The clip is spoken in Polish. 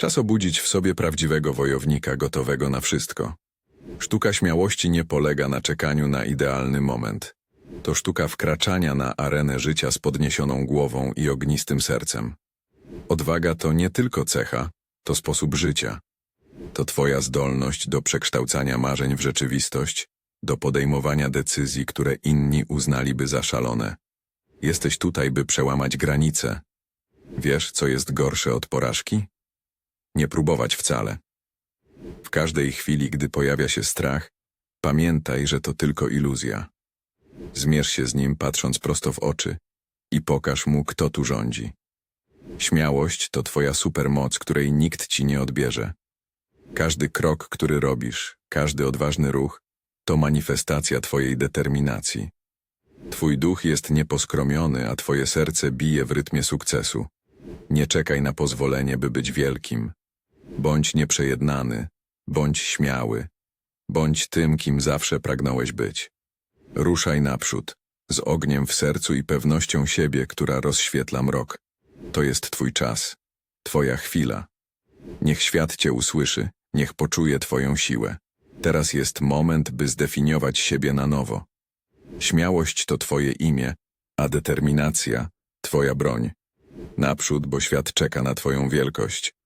Czas obudzić w sobie prawdziwego wojownika gotowego na wszystko. Sztuka śmiałości nie polega na czekaniu na idealny moment. To sztuka wkraczania na arenę życia z podniesioną głową i ognistym sercem. Odwaga to nie tylko cecha, to sposób życia. To Twoja zdolność do przekształcania marzeń w rzeczywistość, do podejmowania decyzji, które inni uznaliby za szalone. Jesteś tutaj, by przełamać granice. Wiesz, co jest gorsze od porażki? Nie próbować wcale. W każdej chwili, gdy pojawia się strach, pamiętaj, że to tylko iluzja. Zmierz się z nim, patrząc prosto w oczy i pokaż mu, kto tu rządzi. Śmiałość to twoja supermoc, której nikt ci nie odbierze. Każdy krok, który robisz, każdy odważny ruch, to manifestacja twojej determinacji. Twój duch jest nieposkromiony, a twoje serce bije w rytmie sukcesu. Nie czekaj na pozwolenie, by być wielkim. Bądź nieprzejednany, bądź śmiały, bądź tym, kim zawsze pragnąłeś być. Ruszaj naprzód, z ogniem w sercu i pewnością siebie, która rozświetla mrok. To jest twój czas, twoja chwila. Niech świat cię usłyszy, niech poczuje twoją siłę. Teraz jest moment, by zdefiniować siebie na nowo. Śmiałość to twoje imię, a determinacja twoja broń. Naprzód, bo świat czeka na twoją wielkość.